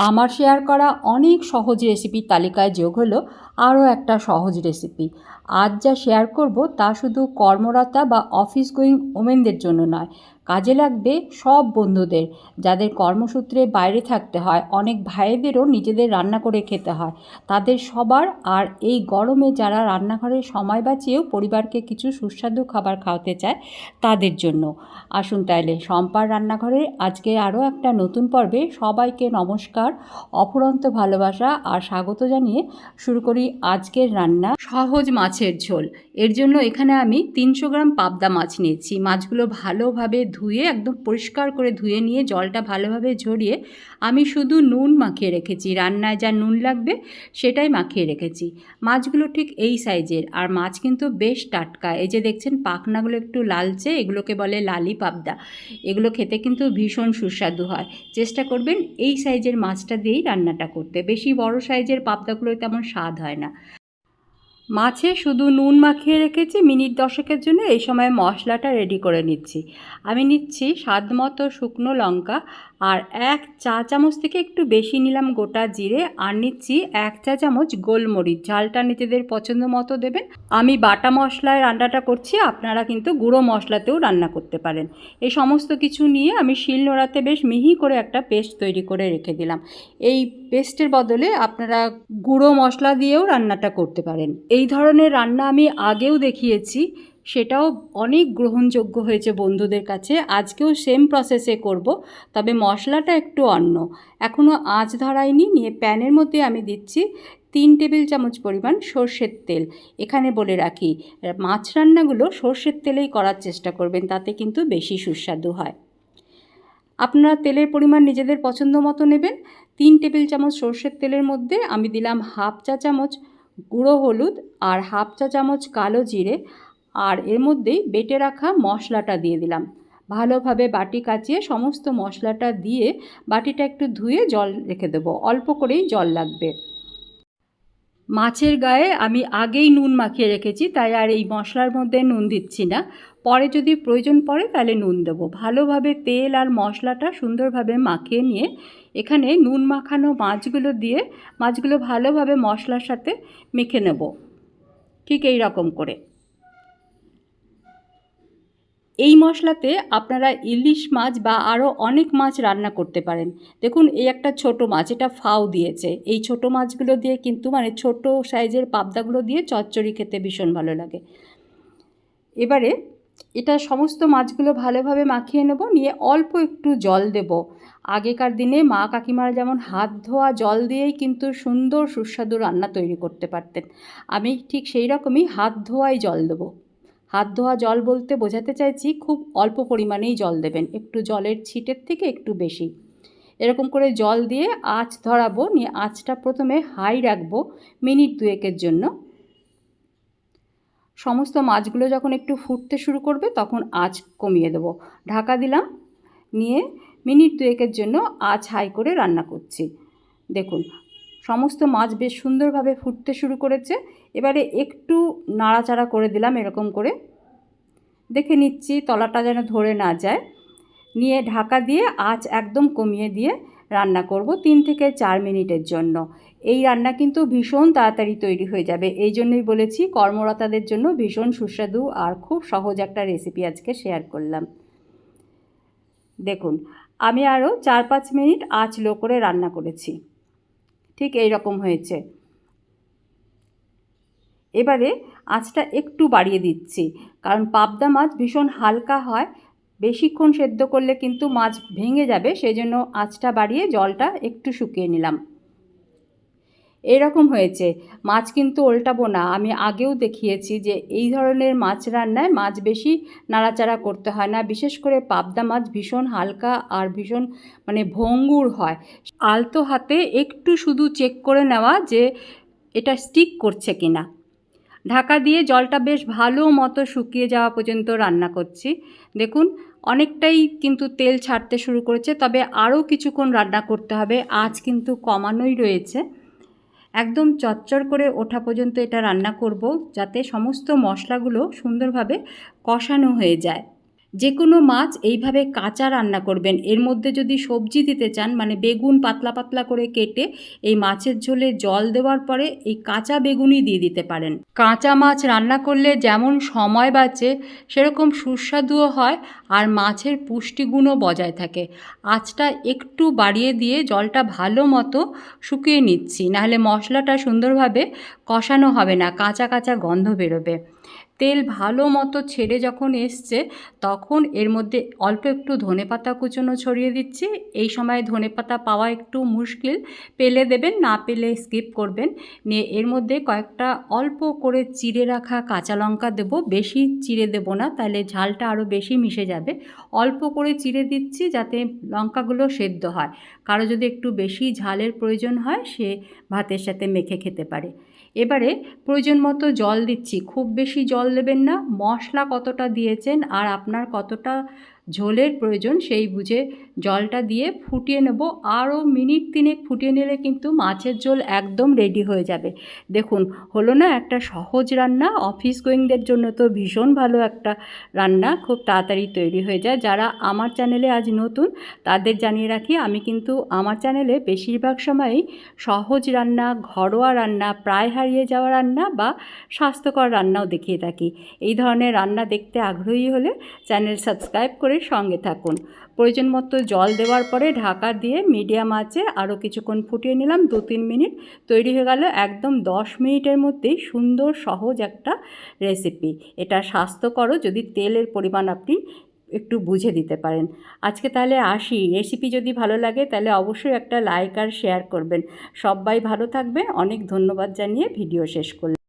আমার শেয়ার করা অনেক সহজ রেসিপির তালিকায় যোগ হলো আরও একটা সহজ রেসিপি আজ যা শেয়ার করব তা শুধু কর্মরতা বা অফিস গোয়িং ওমেনদের জন্য নয়, কাজে লাগবে সব বন্ধুদের, যাদের কর্মসূত্রে বাইরে থাকতে হয়, অনেক ভাইদেরও নিজেদের রান্না করে খেতে হয়। তাদের সবার আর এই গরমে যারা রান্নাঘরে সময় বাঁচিয়েও পরিবারকে কিছু সুস্বাদু খাবার খাওয়াতে চায়, তাদের জন্য। আসুন তাইলে সম্পার রান্নাঘরে আজকে আরও একটা নতুন পর্বে সবাইকে নমস্কার, অফুরন্ত ভালোবাসা আর স্বাগত জানিয়ে শুরু করি আজকের রান্না সহজ মাছের ঝোল। এর জন্য এখানে আমি তিনশো গ্রাম পাবদা মাছ নিয়েছি। মাছগুলো ভালোভাবে ধুয়ে, একদম পরিষ্কার করে ধুয়ে নিয়ে জলটা ভালোভাবে ঝরিয়ে আমি শুধু নুন মাখিয়ে রেখেছি। রান্নায় যা নুন লাগবে সেটাই মাখিয়ে রেখেছি। মাছগুলো ঠিক এই সাইজের। আর মাছ কিন্তু বেশ টাটকা। এই যে দেখছেন, পাখনাগুলো একটু লালচে, এগুলোকে বলে লালি পাবদা। এগুলো খেতে কিন্তু ভীষণ সুস্বাদু হয়। চেষ্টা করবেন এই সাইজের মাছটা দিয়েই রান্নাটা করতে। বেশি বড় সাইজের পাবদাগুলো তেমন স্বাদ হয় না। মাছে শুধু নুন মাখিয়ে রেখেছি, মিনিট দশকের জন্য এই সময় মশলাটা রেডি করে নিচ্ছি। আমি নিচ্ছি স্বাদ মতো শুকনো লঙ্কা আর এক চা চামচ থেকে একটু বেশি নিলাম গোটা জিরে আর নিচ্ছি এক চা চামচ গোলমরিচ। ঝালটা নিজেদের পছন্দ মতো দেবেন। আমি বাটা মশলায় রান্নাটা করছি, আপনারা কিন্তু গুঁড়ো মশলাতেও রান্না করতে পারেন। এই সমস্ত কিছু নিয়ে আমি শিল নোড়াতে বেশ মিহি করে একটা পেস্ট তৈরি করে রেখে দিলাম। এই পেস্টের বদলে আপনারা গুঁড়ো মশলা দিয়েও রান্নাটা করতে পারেন। এই ধরনের রান্না আমি আগেও দেখিয়েছি। সেটাও অনেক গ্রহণযোগ্য হয়েছে বন্ধুদের কাছে। আজকেও সেম প্রসেসে করব, তবে মশলাটা একটু অন্য। এখনও আঁচ ধরাইনি, নিয়ে প্যানের মধ্যে আমি দিচ্ছি তিন টেবিল চামচ পরিমাণ সর্ষের তেল। এখানে বলে রাখি, মাছ রান্নাগুলো সর্ষের তেলেই করার চেষ্টা করবেন, তাতে কিন্তু বেশি সুস্বাদু হয়। আপনারা তেলের পরিমাণ নিজেদের পছন্দ মতো নেবেন। তিন টেবিল চামচ সর্ষের তেলের মধ্যে আমি দিলাম হাফ চা চামচ গুঁড়ো হলুদ আর হাফ চা চামচ কালো জিরে আর এর মধ্যেই বেটে রাখা মশলাটা দিয়ে দিলাম। ভালোভাবে বাটি কাচিয়ে সমস্ত মশলাটা দিয়ে বাটিটা একটু ধুয়ে জল রেখে দেবো। অল্প করেই জল লাগবে। মাছের গায়ে আমি আগেই নুন মাখিয়ে রেখেছি, তাই আর এই মশলার মধ্যে নুন দিচ্ছি না। পরে যদি প্রয়োজন পড়ে তাহলে নুন দেবো। ভালোভাবে তেল আর মশলাটা সুন্দরভাবে মাখিয়ে নিয়ে এখানে নুন মাখানো মাছগুলো দিয়ে মাছগুলো ভালোভাবে মশলার সাথে মেখে নেব। ঠিক এই রকম করে। এই মশলাতে আপনারা ইলিশ মাছ বা আরও অনেক মাছ রান্না করতে পারেন। দেখুন, এই একটা ছোট মাছ, এটা ফাও দিয়েছে। এই ছোট মাছগুলো দিয়ে কিন্তু মানে ছোট সাইজের পাবদাগুলো দিয়ে চচ্চড়ি খেতে ভীষণ ভালো লাগে। এবারে এটা সমস্ত মাছগুলো ভালোভাবে মাখিয়ে নেব, নিয়ে অল্প একটু জল দেব। আগেকার দিনে মা কাকিমারা যেমন হাত ধোয়া জল দিয়েই কিন্তু সুন্দর সুস্বাদু রান্না তৈরি করতে পারতেন। আমি ঠিক সেই রকমই হাত ধোয়াই জল দেবো। হাত ধোয়া জল বলতে বোঝাতে চাইছি খুব অল্প পরিমাণেই জল দেবেন। একটু জলের ছিটের থেকে একটু বেশি। এরকম করে জল দিয়ে আঁচ ধরাবো, নিয়ে আঁচটা প্রথমে হাই রাখব মিনিট দুয়েকের জন্য। সমস্ত মাছগুলো যখন একটু ফুটতে শুরু করবে তখন আঁচ কমিয়ে দেবো। ঢাকা দিলাম, নিয়ে মিনিট দুয়েকের জন্য আঁচ হাই করে রান্না করছি। দেখুন সমস্ত মাছ বেশ সুন্দরভাবে ফুটতে শুরু করেছে। এবারে একটু নাড়াচাড়া করে দিলাম এরকম করে। দেখে নিচ্ছি তলাটা যেন ধরে না যায়। নিয়ে ঢাকা দিয়ে আঁচ একদম কমিয়ে দিয়ে রান্না করব তিন থেকে চার মিনিটের জন্য। এই রান্না কিন্তু ভীষণ তাড়াতাড়ি তৈরি হয়ে যাবে। এই জন্যই বলেছি কর্মরতাদের জন্য ভীষণ সুস্বাদু আর খুব সহজ একটা রেসিপি আজকে শেয়ার করলাম। দেখুন, আমি আরও চার পাঁচ মিনিট আঁচ লো করে রান্না করেছি। ঠিক এই রকম হয়েছে। এবারে আঁচটা একটু বাড়িয়ে দিচ্ছি, কারণ পাবদা মাছ ভীষণ হালকা হয়, বেশিক্ষণ সেদ্ধ করলে কিন্তু মাছ ভেঙে যাবে সেই জন্য আঁচটা বাড়িয়ে জলটা একটু শুকিয়ে নিলাম। এরকম হয়েছে। মাছ কিন্তু ওল্টাবো না। আমি আগেও দেখিয়েছি যে এই ধরনের মাছ রান্নায় মাছ বেশি নাড়াচাড়া করতে হয় না। বিশেষ করে পাবদা মাছ ভীষণ হালকা আর ভীষণ মানে ভঙ্গুর হয়। আলতো হাতে একটু শুধু চেক করে নেওয়া যে এটা স্টিক করছে কিনা। ঢাকা দিয়ে জলটা বেশ ভালো মতো শুকিয়ে যাওয়া পর্যন্ত রান্না করছি। দেখুন, অনেকটাই কিন্তু তেল ছাড়তে শুরু করেছে। তবে আরও কিছুক্ষণ রান্না করতে হবে। আজ কিন্তু কমানোই রয়েছে। একদম চচ্চর করে ওঠা পর্যন্ত এটা রান্না করব যাতে সমস্ত মশলাগুলো সুন্দরভাবে কষানো হয়ে যায়। যে কোনো মাছ এইভাবে কাঁচা রান্না করবেন। এর মধ্যে যদি সবজি দিতে চান মানে বেগুন পাতলা পাতলা করে কেটে এই মাছের ঝোলে জল দেওয়ার পরে এই কাঁচা বেগুনই দিয়ে দিতে পারেন। কাঁচা মাছ রান্না করলে যেমন সময় বাঁচে, সেরকম সুস্বাদুও হয় আর মাছের পুষ্টিগুণও বজায় থাকে। আঁচটা একটু বাড়িয়ে দিয়ে জলটা ভালো মতো শুকিয়ে নিচ্ছি, নাহলে মশলাটা সুন্দরভাবে কষানো হবে না, কাঁচা কাঁচা গন্ধ বেরোবে। তেল ভালো মতো ছেড়ে যখন এসছে, তখন এর মধ্যে অল্প একটু ধনেপাতা কুচনো ছড়িয়ে দিচ্ছি। এই সময় ধনেপাতা পাওয়া একটু মুশকিল। পেলে দেবেন, না পেলে স্কিপ করবেন। নিয়ে এর মধ্যে কয়েকটা অল্প করে চিড়ে রাখা কাঁচা লঙ্কা দেবো। বেশি চিড়ে দেবো না, তাহলে ঝালটা আরও বেশি মিশে যাবে। অল্প করে চিড়ে দিচ্ছি যাতে লঙ্কাগুলো সেদ্ধ হয়। কারও যদি একটু বেশি ঝালের প্রয়োজন হয়, সে ভাতের সাথে মেখে খেতে পারে। এবারে প্রয়োজন মতো জল দিচ্ছি। খুব বেশি জল দেবেন না, মশলা কতটা দিয়েছেন আর আপনার কতটা ঝোলের প্রয়োজন সেই বুঝে জলটা দিয়ে ফুটিয়ে নেব। আরও মিনিট তিনেক ফুটিয়ে নিলে কিন্তু মাছের ঝোল একদম রেডি হয়ে যাবে। দেখুন, হলো না একটা সহজ রান্না অফিস গোয়িংদের জন্য তো ভীষণ ভালো একটা রান্না, খুব তাড়াতাড়ি তৈরি হয়ে যায়। যারা আমার চ্যানেলে আজ নতুন, তাদের জানিয়ে রাখি, আমি কিন্তু আমার চ্যানেলে বেশিরভাগ সময়ই সহজ রান্না, ঘরোয়া রান্না, প্রায় হারিয়ে যাওয়া রান্না বা স্বাস্থ্যকর রান্নাও দেখিয়ে থাকি। এই ধরনের রান্না দেখতে আগ্রহী হলে চ্যানেল সাবস্ক্রাইব করে সঙ্গে থাকুন। প্রয়োজন মতো জল দেওয়ার পরে ঢাকা দিয়ে মিডিয়াম আঁচে আরও কিছুক্ষণ ফুটিয়ে নিলাম, দু তিন মিনিট। তৈরি হয়ে গেল একদম দশ মিনিটের মধ্যেই সুন্দর সহজ একটা রেসিপি এটা স্বাস্থ্যকরও যদি তেলের পরিমাণ আপনি একটু বুঝে দিতে পারেন। আজকে তাহলে আসি। রেসিপি যদি ভালো লাগে তাহলে অবশ্যই একটা লাইক আর শেয়ার করবেন। সবাই ভালো থাকবে অনেক ধন্যবাদ জানিয়ে ভিডিও শেষ করলাম।